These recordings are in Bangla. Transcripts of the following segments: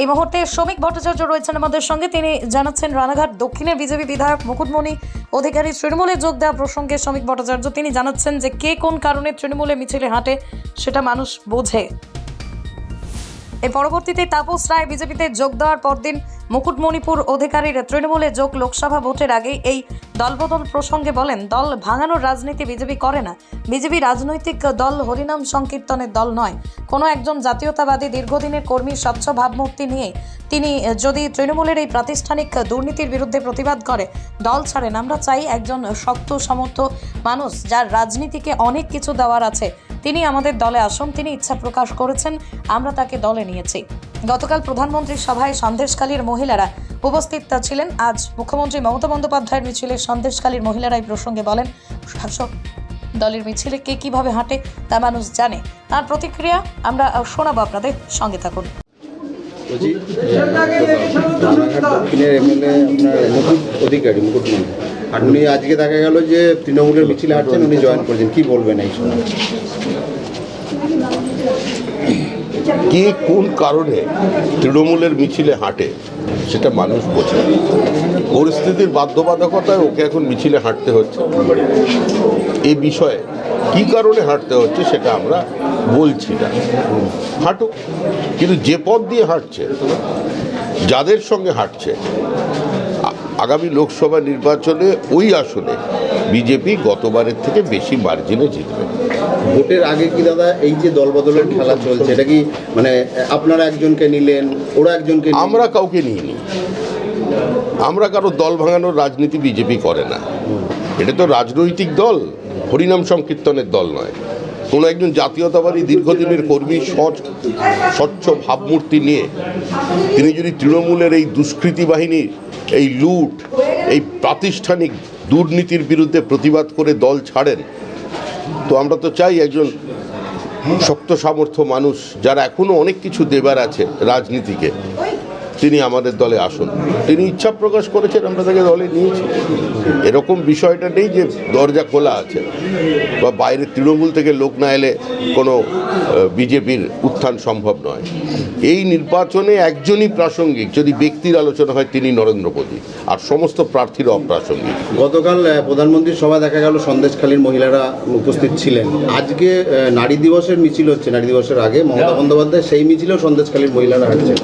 এই মুহূর্তে শ্রমিক ভট্টাচার্য রয়েছেন আমাদের সঙ্গে। তিনি জানাচ্ছেন, রানাঘাট দক্ষিণের বিজেপি বিধায়ক মুকুটমণি অধিকারী তৃণমূলে যোগ দেওয়া প্রসঙ্গে শ্রমিক ভট্টাচার্য, তিনি জানাচ্ছেন যে কে কোন কারণে তৃণমূলে মিছিলে হাঁটে সেটা মানুষ বোঝে। এর পরবর্তীতে তাপস রায় বিজেপিতে যোগ দেওয়ার পরদিন মুকুটমণিপুর অধিকারীর তৃণমূলে যোগ লোকসভা ভোটের আগে এই দলবদল প্রসঙ্গে বলেন, দল ভাঙানোর রাজনীতি বিজেপি করে না। বিজেপি রাজনৈতিক দল হরিনাম সংকীর্তনের দল নয়। কোনো একজন জাতীয়তাবাদী দীর্ঘদিনের কর্মী স্বচ্ছ ভাবমূর্তি নিয়ে তিনি যদি তৃণমূলের এই প্রাতিষ্ঠানিক দুর্নীতির বিরুদ্ধে প্রতিবাদ করে, দল ছাড়েন। আমরা চাই একজন শক্ত, সমর্থ মানুষ যার রাজনীতিকে অনেক কিছু দেওয়ার আছে। তিনি আমাদের দলে আসুন, তিনি ইচ্ছা প্রকাশ করেছেন, আমরা তাকে দলে নিয়েছি। গতকাল প্রধানমন্ত্রীর সভায় সন্দেশকালীর মহিলারা উপস্থিত ছিলেন। আজ মুখ্যমন্ত্রী মমতা বন্দ্যোপাধ্যায়ের মিছিলে সন্দেশকালীর মহিলারা এই প্রসঙ্গে বলেন, শাসক দলের মিছিলে কে কীভাবে হাঁটে তা মানুষ জানে। তার প্রতিক্রিয়া আমরা শোনাবো আপনাদের সঙ্গে থাকুন। মুকুটমণি। উনি আজকে দেখা গেল যে তৃণমূলের মিছিলে হাঁটছেন, উনি জয়েন করেছেন। কি বলবেন এই সময়? কে কোন কারণে তৃণমূলের মিছিলে হাঁটে, সেটা মানুষ বোঝে পরিস্থিতির বাধ্যবাধকতায় ওকে এখন মিছিলে হাঁটতে হচ্ছে। এই বিষয়ে কি কারণে হাঁটতে হচ্ছে সেটা আমরা বলছি না। হাঁটুক, কিন্তু যে পথ দিয়ে হাঁটছে, যাদের সঙ্গে হাঁটছে, আগামী লোকসভা নির্বাচনে ওই আসনে বিজেপি গতবারের থেকে বেশি মার্জিনে জিতবে। ভোটের আগে কি দাদা এই যে দলবদলের খেলা চলছে এটা কি মানে আপনারা একজনকে নিলেন ওরা একজনকে আমরা কাউকে নিইনি। আমরা কারও দল ভাঙানোর রাজনীতি বিজেপি করে না। এটা তো রাজনৈতিক দল হরিনাম সংকীর্তনের দল নয়। কোনো একজন জাতীয়তাবাদী দীর্ঘদিনের কর্মী স্বচ্ছ ভাবমূর্তি নিয়ে তিনি যদি তৃণমূলের এই দুষ্কৃতী বাহিনীর এই লুট এই প্রাতিষ্ঠানিক দুর্নীতির বিরুদ্ধে প্রতিবাদ করে দল ছাড়েন। তো আমরা তো চাই একজন শক্ত সামর্থ্য মানুষ যারা এখনও অনেক কিছু দেবার আছে রাজনীতিকে। তিনি আমাদের দলে আসুন। তিনি ইচ্ছা প্রকাশ করেছেন আমরা তাকে দলে নিয়েছি। এরকম বিষয়টা নেই যে দরজা খোলা আছে বা বাইরে তৃণমূল থেকে লোক না এলে কোনো বিজেপির উত্থান সম্ভব নয়। এই নির্বাচনে একজনই প্রাসঙ্গিক যদি ব্যক্তির আলোচনা হয় তিনি নরেন্দ্র মোদী আর সমস্ত প্রার্থীরা অপ্রাসঙ্গিক। গতকাল প্রধানমন্ত্রীর সভা দেখা গেল সন্দেশখালীর মহিলারা উপস্থিত ছিলেন। আজকে নারী দিবসের মিছিল হচ্ছে নারী দিবসের আগে মমতা বন্দ্যোপাধ্যায় সেই মিছিলেও সন্দেশখালীর মহিলারা হাঁটছেন।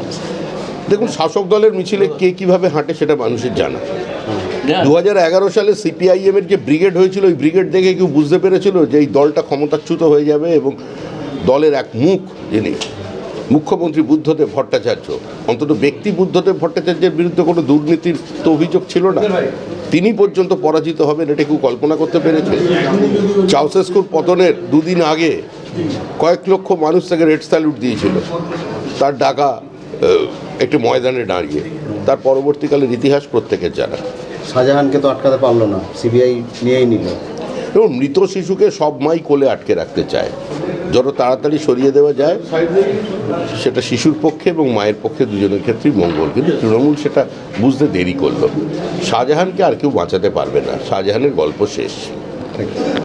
দেখুন শাসক দলের মিছিলে কে কীভাবে হাঁটে সেটা মানুষের জানা। দু হাজার এগারো সালে সিপিআইএম এর যে ব্রিগেড হয়েছিল ওই ব্রিগেড দেখে কেউ বুঝতে পেরেছিল যে এই দলটা ক্ষমতাচ্যুত হয়ে যাবে এবং দলের এক মুখ যিনি মুখ্যমন্ত্রী বুদ্ধদেব ভট্টাচার্য অন্তত ব্যক্তি বুদ্ধদেব ভট্টাচার্যের বিরুদ্ধে কোনো দুর্নীতির তো অভিযোগ ছিল না তিনি পর্যন্ত পরাজিত হবেন এটা কেউ কল্পনা করতে পেরেছে। চাউসেস্কুর পতনের দুদিন আগে কয়েক লক্ষ মানুষ তাকে রেড স্যালুট দিয়েছিল। তার ডাকা একটি ময়দানে দাঁড়িয়ে তার পরবর্তীকালের ইতিহাস প্রত্যেকের জানা। শাহজাহানকে তো আটকাতে পারল না সিবিআই নিয়েই নিল। এবং মৃত শিশুকে সব মাই কোলে আটকে রাখতে চায়। যত তাড়াতাড়ি সরিয়ে দেওয়া যায় সেটা শিশুর পক্ষে এবং মায়ের পক্ষে দুজনের ক্ষেত্রেই মঙ্গল কিন্তু তৃণমূল সেটা বুঝতে দেরি করল। শাহজাহানকে আর কেউ বাঁচাতে পারবে না। শাহজাহানের গল্প শেষ।